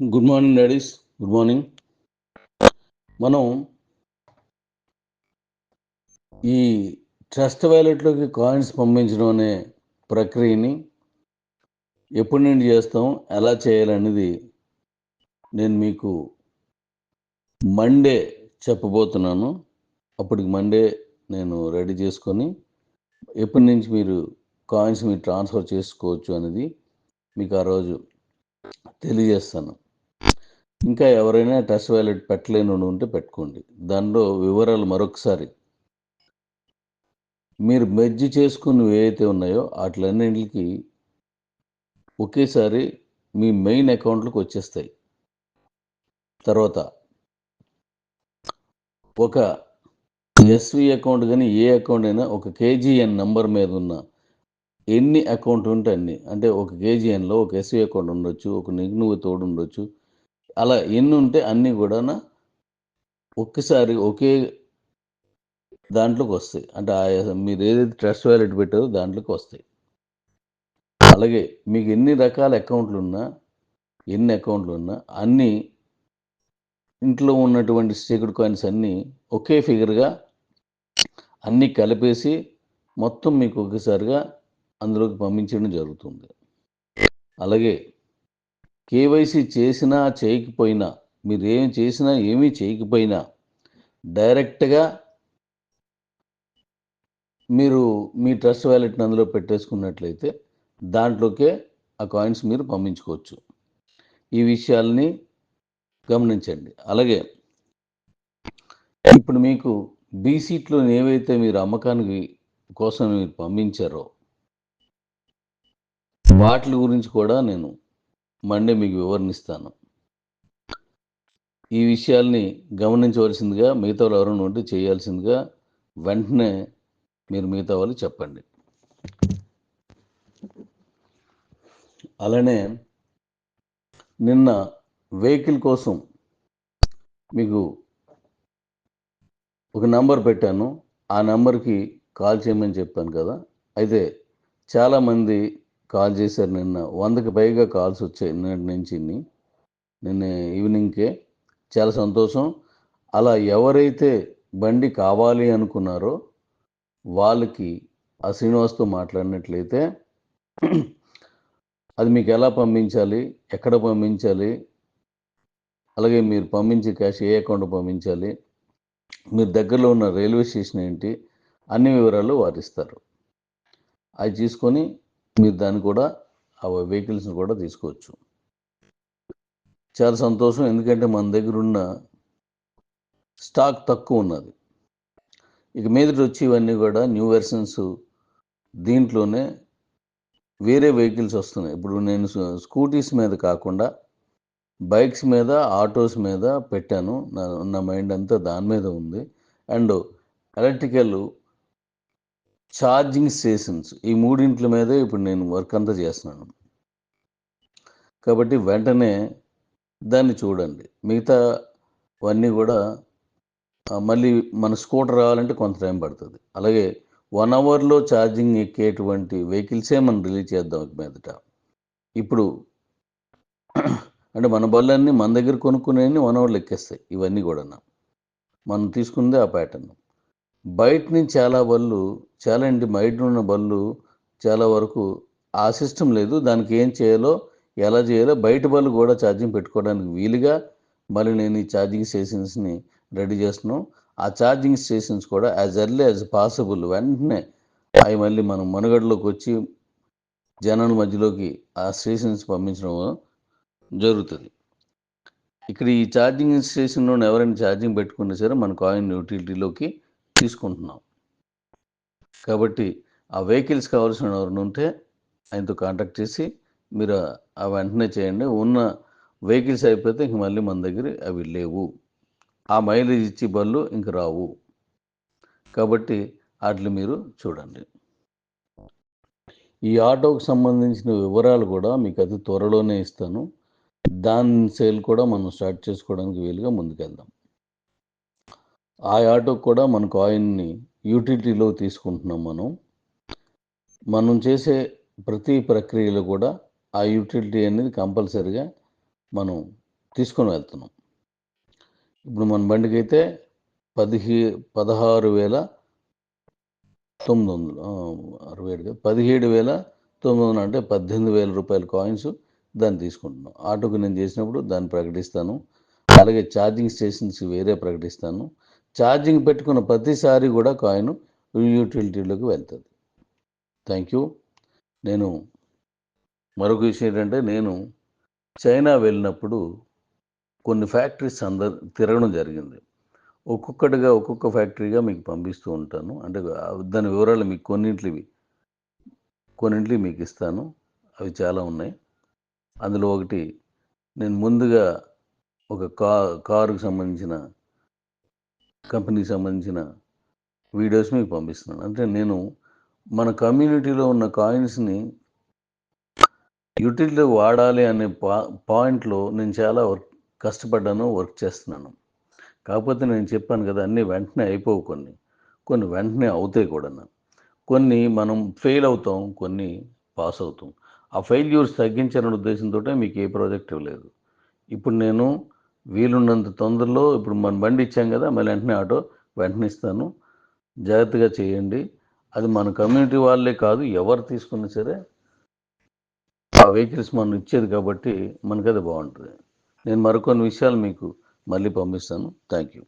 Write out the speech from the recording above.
Good morning daddies good morning. మనం ఈ trust వ్యాలెట్లోకి coins పంపించడం అనే ప్రక్రియని ఎప్పటి నుండి చేస్తాం ఎలా చేయాలనేది నేను మీకు మండే చెప్పబోతున్నాను. అప్పటికి మండే నేను రెడీ చేసుకొని ఎప్పటి నుంచి మీరు కాయిన్స్ మీరు ట్రాన్స్ఫర్ చేసుకోవచ్చు అనేది మీకు ఆ రోజు తెలియజేస్తాను. ఇంకా ఎవరైనా టచ్ వ్యాలెట్ పెట్టలేని ఉంటే పెట్టుకోండి. దానిలో వివరాలు మరొకసారి. మీరు మెర్జ్ చేసుకుని ఏవైతే ఉన్నాయో వాటిలన్నింటికి ఒకేసారి మీ మెయిన్ అకౌంట్లకు వచ్చేస్తాయి. తర్వాత ఒక ఎస్వి అకౌంట్ కానీ ఏ అకౌంట్ అయినా ఒక కేజీఎన్ నంబర్ మీద ఉన్న ఎన్ని అకౌంట్ ఉంటే అన్ని. అంటే ఒక కేజీఎన్లో ఒక ఎస్వి అకౌంట్ ఉండొచ్చు ఒక నిఘ్నువు తోడు ఉండొచ్చు అలా ఎన్ని ఉంటే అన్నీ కూడా ఒక్కసారి ఒకే దాంట్లోకి వస్తాయి అంటే ఆయా మీరు ఏదైతే ట్రస్ట్ వ్యాలెట్ పెట్టారో దాంట్లోకి వస్తాయి అలాగే మీకు ఎన్ని రకాల అకౌంట్లు ఉన్నా ఎన్ని అకౌంట్లు ఉన్నా అన్నీ ఇంట్లో ఉన్నటువంటి సీక్రెట్ కాయిన్స్ అన్నీ ఒకే ఫిగర్గా అన్నీ కలిపేసి మొత్తం మీకు ఒకేసారిగా అందులోకి పంపించడం జరుగుతుంది. అలాగే కేవైసీ చేసినా చేయకపోయినా మీరు ఏం చేసినా ఏమీ చేయకపోయినా డైరెక్ట్గా మీరు మీ ట్రస్ట్ వ్యాలెట్ని అందులో పెట్టేసుకున్నట్లయితే దాంట్లోకే ఆ కాయిన్స్ మీరు పంపించుకోవచ్చు. ఈ విషయాల్ని గమనించండి. అలాగే ఇప్పుడు మీకు బీసీట్లో ఏవైతే మీరు అమ్మకానికి కోసం మీరు పంపించారో వాటి గురించి కూడా నేను మండే మీకు వివరణిస్తాను. ఈ విషయాల్ని గమనించవలసిందిగా మిగతా వాళ్ళు ఎవరైనా ఉంటే చేయాల్సిందిగా వెంటనే మీరు మిగతా వాళ్ళు చెప్పండి. అలానే నిన్న వెహికల్ కోసం మీకు ఒక నంబర్ పెట్టాను. ఆ నంబర్కి కాల్ చేయమని చెప్పాను కదా. అయితే చాలామంది కాల్ చేశారు నిన్న. వందకి పైగా కాల్స్ వచ్చాయి నిన్నటి నుంచి. నిన్న ఈవినింగ్కే. చాలా సంతోషం. అలా ఎవరైతే బండి కావాలి అనుకున్నారో వాళ్ళకి ఆ శ్రీనివాస్తో మాట్లాడినట్లయితే అది మీకు ఎలా పంపించాలి? ఎక్కడ పంపించాలి? అలాగే మీరు పంపించే క్యాష్ ఏ అకౌంట్ పంపించాలి? మీరు దగ్గరలో ఉన్న రైల్వే స్టేషన్ ఏంటి? అన్ని వివరాలు వారిస్తారు. అది అవి తీసుకొని మీరు దాన్ని కూడా ఆ వెహికల్స్ని కూడా తీసుకోవచ్చు. చాలా సంతోషం. ఎందుకంటే మన దగ్గర ఉన్న స్టాక్ తక్కువ ఉన్నది. ఇక మీదటి వచ్చి ఇవన్నీ కూడా న్యూ వెర్షన్స్ దీంట్లోనే వేరే వెహికల్స్ వస్తున్నాయి. ఇప్పుడు నేను స్కూటీస్ మీద కాకుండా బైక్స్ మీద ఆటోస్ మీద పెట్టాను. నా నా మైండ్ అంతా దాని మీద ఉంది. అండ్ ఎలక్ట్రికల్ ఛార్జింగ్ స్టేషన్స్ ఈ మూడింట్ల మీదే ఇప్పుడు నేను వర్క్ అంతా చేస్తున్నాను. కాబట్టి వెంటనే దాన్ని చూడండి. మిగతా అవన్నీ కూడా మళ్ళీ మన స్కూటర్ రావాలంటే కొంత టైం పడుతుంది. అలాగే వన్ అవర్లో ఛార్జింగ్ ఎక్కేటువంటి వెహికల్సే మనం రిలీజ్ చేద్దాం మీదట. ఇప్పుడు అంటే మన బళ్ళన్నీ మన దగ్గర కొనుక్కునేవి వన్ అవర్లు ఎక్కేస్తాయి ఇవన్నీ కూడా మనం తీసుకుందే ఆ ప్యాటర్న్ బయట నుంచి చాలా బళ్ళు చాలా ఇంటి బయట ఉన్న బళ్ళు చాలా వరకు ఆ సిస్టమ్ లేదు. దానికి ఏం చేయాలో ఎలా చేయాలో బయట బళ్ళు కూడా ఛార్జింగ్ పెట్టుకోవడానికి వీలుగా మళ్ళీ నేను ఈ ఛార్జింగ్ స్టేషన్స్ని రెడీ చేస్తున్నాం. ఆ ఛార్జింగ్ స్టేషన్స్ కూడా యాజ్ ఎర్లీ యాజ్ పాసిబుల్ వెంటనే అవి మళ్ళీ మనం మనుగడలోకి వచ్చి జనాల మధ్యలోకి ఆ స్టేషన్స్ పంపించడం జరుగుతుంది. ఇక్కడ ఈ ఛార్జింగ్ స్టేషన్లో ఎవరైనా ఛార్జింగ్ పెట్టుకున్నా సరే మన కాయిన్ యూటిలిటీలోకి తీసుకుంటున్నాం. కాబట్టి ఆ వెహికల్స్ కావాల్సిన ఎవరిని ఉంటే ఆయనతో కాంటాక్ట్ చేసి మీరు ఆ వెంటనే చేయండి. ఉన్న వెహికల్స్ అయిపోతే ఇంక మళ్ళీ మన దగ్గర అవి లేవు. ఆ మైలేజ్ ఇచ్చి బళ్ళు ఇంక రావు. కాబట్టి వాటిని మీరు చూడండి. ఈ ఆటోకు సంబంధించిన వివరాలు కూడా మీకు అతి త్వరలోనే ఇస్తాను. దాని సేల్ కూడా మనం స్టార్ట్ చేసుకోవడానికి వీలుగా ముందుకెళ్దాం. ఆ ఆటోకు కూడా మన కాయిన్ని యూటిలిటీలో తీసుకుంటున్నాం మనం. మనం చేసే ప్రతి ప్రక్రియలో కూడా ఆ యూటిలిటీ అనేది కంపల్సరిగా మనం తీసుకొని వెళ్తున్నాం. ఇప్పుడు మన బండికి అయితే పదిహే పదహారు వేల తొమ్మిది వందలు అరవై ఏడు పదిహేడు వేల తొమ్మిది వందలు అంటే పద్దెనిమిది వేల రూపాయల కాయిన్స్ దాన్ని తీసుకుంటున్నాం. ఆటోకు నేను చేసినప్పుడు దాన్ని ప్రకటిస్తాను. అలాగే ఛార్జింగ్ స్టేషన్స్ వేరే ప్రకటిస్తాను. ఛార్జింగ్ పెట్టుకున్న ప్రతిసారి కూడా కాయిన్ యూటిలిటీలోకి వెళ్తుంది. Thank you. నేను మరొక విషయం ఏంటంటే నేను చైనా వెళ్ళినప్పుడు కొన్ని ఫ్యాక్టరీస్ అందరు తిరగడం జరిగింది. ఒక్కొక్కటిగా ఒక్కొక్క ఫ్యాక్టరీగా మీకు పంపిస్తూ ఉంటాను. అంటే దాని వివరాలు మీకు కొన్నింటివి కొన్నింటివి మీకు ఇస్తాను. అవి చాలా ఉన్నాయి. అందులో ఒకటి నేను ముందుగా ఒక కా కారుకు సంబంధించిన కంపెనీకి సంబంధించిన వీడియోస్ మీకు పంపిస్తున్నాను. అంటే నేను మన కమ్యూనిటీలో ఉన్న కాయిన్స్ని యూటిలిటీ వాడాలి అనే పా పాయింట్లో నేను చాలా వర్క్ కష్టపడ్డాను వర్క్ చేస్తున్నాను. కాకపోతే నేను చెప్పాను కదా అన్నీ వెంటనే అయిపోవు కొన్ని. కొన్ని వెంటనే అవుతాయి కూడా కొన్ని మనం ఫెయిల్ అవుతాం కొన్ని పాస్ అవుతాం. ఆ ఫెయిల్యూర్స్ తగ్గించాలనే ఉద్దేశంతో మీకు ఏ ప్రాజెక్ట్ ఇవ్వలేదు. ఇప్పుడు నేను వీలున్నంత తొందరలో ఇప్పుడు మన బండి ఇచ్చాం కదా మళ్ళీ వెంటనే ఆటో వెంటనే ఇస్తాను. జాగ్రత్తగా చేయండి. అది మన కమ్యూనిటీ వాళ్ళే కాదు ఎవరు తీసుకున్నా సరే ఆ వెహికల్స్ మనం ఇచ్చేది కాబట్టి మనకి అది బాగుంటుంది. నేను మరికొన్ని విషయాలు మీకు మళ్ళీ పంపిస్తాను. Thank you.